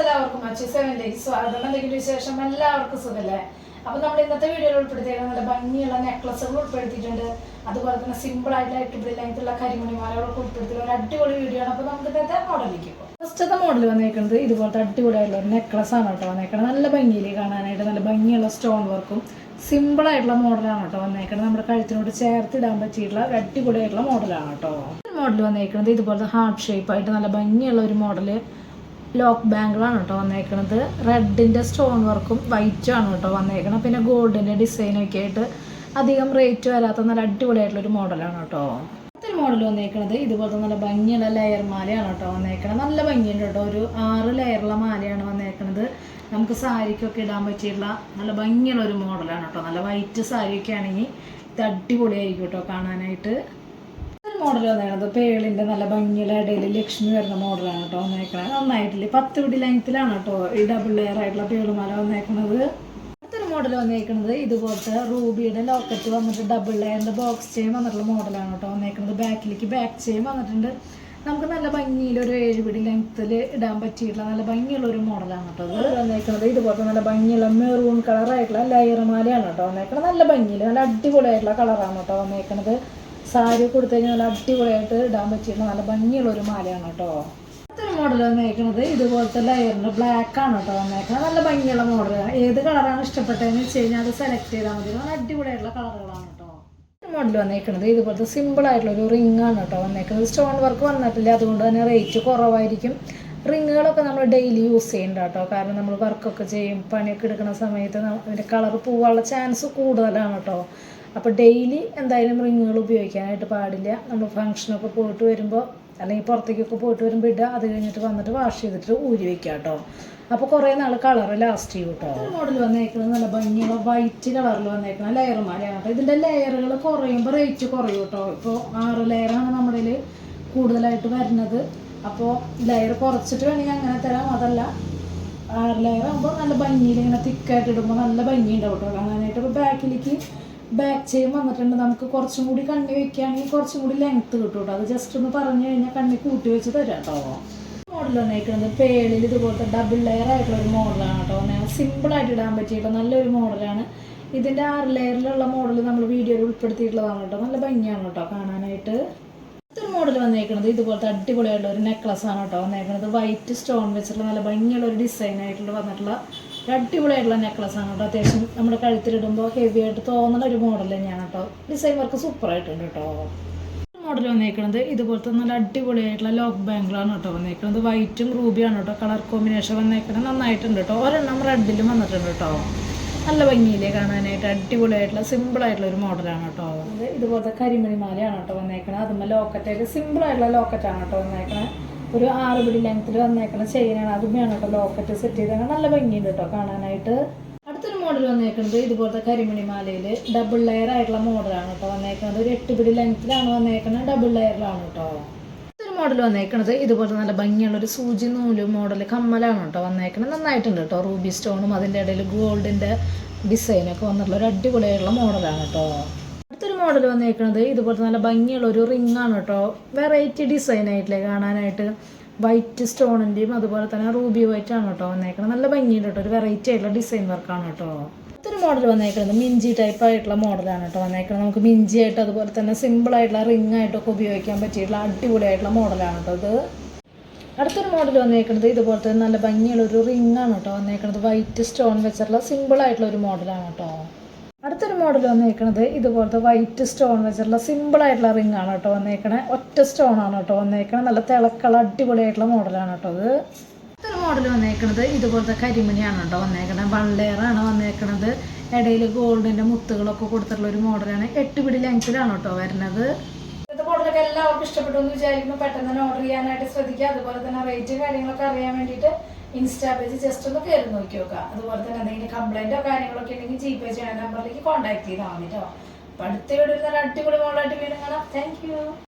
എല്ലാവർക്കും അച്ചു സെവനിലേക്ക് സ്വാഗതം. എന്തെങ്കിലും വിശേഷം? എല്ലാവർക്കും സുഖല്ലേ? അപ്പൊ നമ്മൾ ഇന്നത്തെ വീഡിയോയിൽ ഉൾപ്പെടുത്തിയത് നല്ല ഭംഗിയുള്ള നെക്ലസുകൾ ഉൾപ്പെടുത്തിയിട്ടുണ്ട്. അതുപോലെ തന്നെ സിമ്പിൾ ആയിട്ടുള്ള എട്ടുപിടി ലെങ്ത്തുള്ള കരിമണിമാലകളൊക്കെ ഉൾപ്പെടുത്തിയ ഒരു അടിപൊളി വീഡിയോ ആണ്. അപ്പൊ നമുക്ക് ഇന്നത്തെ മോഡലിലേക്ക് പോകും ഫസ്റ്റത്തെ മോഡൽ വന്നേക്കുന്നത് ഇതുപോലത്തെ അടിപൊളിയായിട്ടുള്ള ഒരു നെക്ലസ് ആണ് കേട്ടോ വന്നേക്കുന്നത് നല്ല ഭംഗിയിൽ കാണാനായിട്ട് നല്ല ഭംഗിയുള്ള സ്റ്റോൺ വർക്കും സിമ്പിൾ ആയിട്ടുള്ള മോഡലാണ് കേട്ടോ വന്നേക്കുന്നത് നമ്മുടെ കഴുത്തിനോട് ചേർത്തിടാൻ പറ്റിയിട്ടുള്ള ഒരു അടിപൊളിയായിട്ടുള്ള മോഡലാണ് കേട്ടോ. മോഡൽ വന്നേക്കുന്നത് ഇതുപോലത്തെ ഹാർട്ട് ഷേപ്പ് ആയിട്ട് നല്ല ഭംഗിയുള്ള ഒരു മോഡൽ ലോക്ക് ബാങ്കിളാണ് കേട്ടോ വന്നേക്കണത്. റെഡിന്റെ സ്റ്റോൺ വർക്കും വൈറ്റും ആണ് കേട്ടോ വന്നേക്കണത്. പിന്നെ ഗോൾഡിന്റെ ഡിസൈനൊക്കെ ആയിട്ട് അധികം റേറ്റ് വരാത്ത നല്ല അടിപൊളിയായിട്ടുള്ള ഒരു മോഡലാണ് കേട്ടോ. അടുത്തൊരു മോഡൽ വന്നേക്കണത് ഇതുപോലത്തെ നല്ല ഭംഗിയുള്ള ലെയർ മാലയാണ് കേട്ടോ വന്നേക്കണത്. നല്ല ഭംഗിയുണ്ട് കേട്ടോ. ഒരു ആറ് ലെയറുള്ള മാലയാണ് വന്നേക്കണത്. നമുക്ക് സാരിക്കൊക്കെ ഇടാൻ പറ്റിയിട്ടുള്ള നല്ല ഭംഗിയുള്ള ഒരു മോഡലാണ് കേട്ടോ. നല്ല വൈറ്റ് സാരിയൊക്കെ ആണെങ്കിൽ ഇത് അടിപൊളിയായിരിക്കും കേട്ടോ കാണാനായിട്ട്. മോഡൽ വന്നേക്കണത്. പേളിന്റെ നല്ല ഭംഗിയുള്ള ഇടയിൽ ലക്ഷ്മി വരുന്ന മോഡലാണ് കേട്ടോ വന്നേക്കണത് നന്നായിട്ടില്ല? പത്ത് പിടി ലെങ്ത്തിലാണ് കേട്ടോ ഈ ഡബിൾ ലെയർ ആയിട്ടുള്ള പേളുമാല വന്നേക്കണത്. അടുത്തൊരു മോഡൽ വന്നേക്കണത് ഇതുപോലത്തെ റൂബിയുടെ ലോക്കറ്റ് വന്നിട്ട് ഡബിൾ ലെയറിന്റെ ബോക്സ് ചെയിൻ വന്നിട്ടുള്ള മോഡലാണ് കേട്ടോ വന്നേക്കുന്നത് ബാക്കിലേക്ക് ബാക്ക് ചെയിൻ വന്നിട്ടുണ്ട്. നമുക്ക് നല്ല ഭംഗിയിൽ ഒരു ഏഴ് പിടി ലെങ്ത്തിൽ ഇടാൻ പറ്റിയിട്ടുള്ള നല്ല ഭംഗിയുള്ള ഒരു മോഡലാണ് കേട്ടോ അത്. വന്നേക്കുന്നത് ഇതുപോലത്തെ നല്ല ഭംഗിയുള്ള മെറൂൺ കളറായിട്ടുള്ള ലെയർ മാലയാണ് കേട്ടോ വന്നേക്കണത്. നല്ല ഭംഗിയിൽ നല്ല അടിപൊളിയായിട്ടുള്ള കളറാണ് കേട്ടോ വന്നേക്കണത്. സാരി കൊടുത്തു കഴിഞ്ഞാൽ നല്ല അടിപൊളിയായിട്ട് ഇടാൻ പറ്റിയിട്ടുള്ള നല്ല ഭംഗിയുള്ള ഒരു മാലയാണ് കേട്ടോ. അടുത്തൊരു മോഡൽ വന്നേക്കുന്നത് ഇതുപോലത്തെ ലയറിന് ബ്ലാക്ക് ആണ് കേട്ടോ വന്നേക്കുന്നത് നല്ല ഭംഗിയുള്ള മോഡലാണ് ഏത് കളറാണ് ഇഷ്ടപ്പെട്ടതെന്ന് വെച്ച് കഴിഞ്ഞാൽ അത് സെലക്ട് ചെയ്താൽ മതി. നല്ല അടിപൊളിയായിട്ടുള്ള കളറുകളാണ് കേട്ടോ. മോഡൽ വന്നേക്കുന്നത് ഇതുപോലത്തെ സിമ്പിൾ ആയിട്ടുള്ള ഒരു റിംഗ് ആണ് കേട്ടോ വന്നേക്കുന്നത് സ്റ്റോൺ വർക്ക് വന്നിട്ടില്ല. അതുകൊണ്ട് തന്നെ റേറ്റ് കുറവായിരിക്കും. റിങ്ങുകളൊക്കെ നമ്മൾ ഡെയിലി യൂസ് ചെയ്യണ്ട കേട്ടോ. കാരണം നമ്മൾ വർക്കൊക്കെ ചെയ്യും പണിയൊക്കെ എടുക്കുന്ന സമയത്ത് അതിന്റെ കളർ പോവാനുള്ള ചാൻസ് കൂടുതലാണ് കേട്ടോ. അപ്പോൾ ഡെയിലി എന്തായാലും റിങ്ങുകൾ ഉപയോഗിക്കാനായിട്ട് പാടില്ല. നമ്മൾ ഫംഗ്ഷനൊക്കെ പോയിട്ട് വരുമ്പോൾ അല്ലെങ്കിൽ പുറത്തേക്കൊക്കെ പോയിട്ട് വരുമ്പോൾ ഇടുക അത് കഴിഞ്ഞിട്ട് വന്നിട്ട് വാഷ് ചെയ്തിട്ട് ഊരി വെക്കുക കേട്ടോ അപ്പോൾ കുറേ നാൾ കളർ ലാസ്റ്റ് ചെയ്യും കേട്ടോ മോഡൽ വന്നേക്കുന്നത് നല്ല ഭംഗിയുള്ള വൈറ്റ് കളറിൽ വന്നേക്കുന്ന ലെയർ കേട്ടോ ഇതിന്റെ ലെയറുകൾ കുറയുമ്പോൾ റേറ്റ് കുറയും കേട്ടോ ഇപ്പോൾ ആറ് ലെയറാണ് നമ്മുടെ കൂടുതലായിട്ട് വരുന്നത്. അപ്പോൾ ലെയർ കുറച്ചിട്ട് വേണമെങ്കിൽ അങ്ങനെ തരാം. അതല്ല ആറ് ലെയർ ആകുമ്പോൾ നല്ല ഭംഗിയിൽ ഇങ്ങനെ തിക്കായിട്ട് ഇടുമ്പോൾ നല്ല ഭംഗി ഉണ്ടാവും കേട്ടോ കാണാനായിട്ട് ഇപ്പോൾ ബാക്കിലേക്ക് ബാക്ക് ചെയിൻ വന്നിട്ടുണ്ട്. നമുക്ക് കുറച്ചും കൂടി കണ്ണി വെക്കുകയാണെങ്കിൽ കുറച്ചും കൂടി ലെങ്ത്ത് കിട്ടും കേട്ടോ. അത് ജസ്റ്റ് ഒന്ന് പറഞ്ഞു കഴിഞ്ഞാൽ കണ്ണി കൂട്ടി വെച്ച് തരാം കേട്ടോ. മോഡൽ വന്നേക്കുന്നത് പേളിൽ ഇതുപോലത്തെ ഡബിൾ ലെയർ ആയിട്ടുള്ള ഒരു മോഡലാണ് കേട്ടോ. സിമ്പിൾ ആയിട്ട് ഇടാൻ പറ്റിയിട്ട് നല്ലൊരു മോഡലാണ് ഇതിന്റെ ആറ് ലെയറിലുള്ള മോഡൽ നമ്മൾ വീഡിയോയിൽ ഉൾപ്പെടുത്തിയിട്ടുള്ളതാണ് കേട്ടോ. നല്ല ഭംഗിയാണ് കേട്ടോ കാണാനായിട്ട്. അടുത്തൊരു മോഡൽ വന്നേക്കുന്നത് ഇതുപോലത്തെ അടിപൊളിയായിട്ടുള്ള ഒരു നെക്ലസ് ആണ് കേട്ടോ വന്നേക്കുന്നത്. വൈറ്റ് സ്റ്റോൺ വെച്ചിട്ടുള്ള നല്ല ഭംഗിയുള്ള ഒരു ഡിസൈൻ ആയിട്ടുള്ള വന്നിട്ടുള്ള അടിപൊളിയായിട്ടുള്ള നെക്ലസ് ആണ് കേട്ടോ. അത്യാവശ്യം നമ്മുടെ കഴുത്തിലിടുമ്പോൾ ഹെവി ആയിട്ട് തോന്നുന്ന ഒരു മോഡൽ തന്നെയാണ് കേട്ടോ. ഡിസൈൻ വർക്ക് സൂപ്പർ ആയിട്ടുണ്ട് കേട്ടോ. മോഡൽ വന്നേക്കുന്നത് ഇതുപോലത്തെ നല്ല അടിപൊളിയായിട്ടുള്ള ലോക്ക് ബാങ്കിളാണ് കേട്ടോ വന്നേക്കുന്നത് വൈറ്റും റൂബിയാണ് കേട്ടോ. കളർ കോമ്പിനേഷൻ വന്നേക്കുന്നത് നന്നായിട്ടുണ്ട് കേട്ടോ. ഒരെണ്ണം റെഡിലും വന്നിട്ടുണ്ട് കേട്ടോ. നല്ല ഭംഗിയിലേ കാണാനായിട്ട്. അടിപൊളിയായിട്ടുള്ള സിമ്പിൾ ആയിട്ടുള്ള ഒരു മോഡലാണ് കേട്ടോ. ഇത് ഇതുപോലത്തെ കരിമണിമാലയാണ് കേട്ടോ വന്നേക്കണത്. അതുമ്പോൾ ലോക്കറ്റായിട്ട് സിമ്പിൾ ആയിട്ടുള്ള ലോക്കറ്റാണ് കേട്ടോ വന്നേക്കണത്. ഒരു ആറ് പിടി ലെങ്ത്തിൽ വന്നേക്കണ ചെയിനാണ് അതും വേണം കേട്ടോ ലോക്കറ്റ് സെറ്റ് ചെയ്തേക്കണം നല്ല ഭംഗിയുണ്ട് കേട്ടോ കാണാനായിട്ട്. അടുത്തൊരു മോഡൽ വന്നേക്കുന്നത് ഇതുപോലത്തെ കരിമണി മാലയിൽ ഡബിൾ ലെയർ ആയിട്ടുള്ള മോഡലാണ് കേട്ടോ വന്നേക്കുന്നത് ഒരു എട്ട് പിടി ലെങ്ത്തിലാണ് വന്നേക്കുന്നത് ഡബിൾ ലെയറിലാണ് കേട്ടോ അടുത്തൊരു മോഡൽ വന്നേക്കുന്നത് ഇതുപോലത്തെ നല്ല ഭംഗിയുള്ള ഒരു സൂചി നൂൽ മോഡൽ കമ്മലാണ് കേട്ടോ വന്നേക്കുന്നത് നന്നായിട്ടുണ്ട് കേട്ടോ റൂബി സ്റ്റോണും അതിന്റെ ഇടയിൽ ഗോൾഡിന്റെ ഡിസൈനൊക്കെ വന്നിട്ടുള്ള ഒരു അടിപൊളിയായിട്ടുള്ള മോഡലാണ് കേട്ടോ അടുത്തൊരു മോഡൽ വന്നേക്കുന്നത് ഇതുപോലത്തെ നല്ല ഭംഗിയുള്ള ഒരു റിംഗ് ആണ് കേട്ടോ വെറൈറ്റി ഡിസൈൻ ആയിട്ടില്ലേ കാണാനായിട്ട്. വൈറ്റ് സ്റ്റോണിന്റെയും അതുപോലെ തന്നെ റൂബി വൈറ്റ് ആണ് കേട്ടോ വന്നേക്കുന്നത് നല്ല ഭംഗിയുണ്ട് കേട്ടോ ഒരു വെറൈറ്റി ആയിട്ടുള്ള ഡിസൈൻ വർക്കാണ് കേട്ടോ അടുത്തൊരു മോഡൽ വന്നേക്കുന്നത് മിഞ്ചി ടൈപ്പ് ആയിട്ടുള്ള മോഡലാണ് കേട്ടോ വന്നേക്കുന്നത് നമുക്ക് മിഞ്ചി ആയിട്ട് അതുപോലെ തന്നെ സിമ്പിൾ ആയിട്ടുള്ള റിംഗ് ആയിട്ടൊക്കെ ഉപയോഗിക്കാൻ പറ്റിയിട്ടുള്ള അടിപൊളിയായിട്ടുള്ള മോഡലാണ് കേട്ടോ ഇത്. അടുത്തൊരു മോഡൽ വന്നേക്കുന്നത് ഇതുപോലത്തെ നല്ല ഭംഗിയുള്ള ഒരു റിംഗ് ആണ് കേട്ടോ വന്നേക്കുന്നത് വൈറ്റ് സ്റ്റോൺ വെച്ചിട്ടുള്ള സിമ്പിൾ ആയിട്ടുള്ള ഒരു മോഡലാണ് കേട്ടോ അടുത്തൊരു മോഡൽ വന്നേക്കുന്നത് ഇതുപോലത്തെ വൈറ്റ് സ്റ്റോൺ വെച്ചിട്ടുള്ള സിമ്പിൾ ആയിട്ടുള്ള റിംഗ് ആണ് കേട്ടോ വന്നേക്കണേ. ഒറ്റ സ്റ്റോൺ ആണ് കേട്ടോ വന്നേക്കണേ. നല്ല തിളക്കള അടിപൊളിയായിട്ടുള്ള മോഡലാണ് കേട്ടോ അത് അടുത്തൊരു മോഡൽ വന്നേക്കുന്നത് ഇതുപോലത്തെ കരിമണിയാണ് കേട്ടോ വന്നേക്കണേ. ആണ് വന്നേക്കണത്. ഇടയിൽ ഗോൾഡിന്റെ മുത്തുകളൊക്കെ കൊടുത്തിട്ടുള്ള ഒരു മോഡലാണ് എട്ട് പിടി ലെങ്ത്തിലാണ് കേട്ടോ വരുന്നത്. മോഡലൊക്കെ എല്ലാവർക്കും ഇഷ്ടപ്പെട്ടു എന്ന് വിചാരിക്കുന്നു. പെട്ടെന്ന് തന്നെ ഓർഡർ ചെയ്യാനായിട്ട് ശ്രദ്ധിക്കുക. അതുപോലെ തന്നെ റേറ്റ് കാര്യങ്ങളൊക്കെ അറിയാൻ വേണ്ടിയിട്ട് ഇൻസ്റ്റാ പേജ് ജസ്റ്റ് ഒന്ന് കയറി നോക്കി നോക്കുക. അതുപോലെ തന്നെ എന്തെങ്കിലും കംപ്ലൈന്റോ കാര്യങ്ങളൊക്കെ ഉണ്ടെങ്കിൽ ജി പേ ചെയ്യുന്ന നമ്പറിലേക്ക് കോൺടാക്ട് ചെയ്താൽ മതി കേട്ടോ അപ്പൊ അടുത്ത വീഡിയോയിൽ നല്ല അടിപൊളി മോളായിട്ട് വീണ്ടും കാണാം. താങ്ക്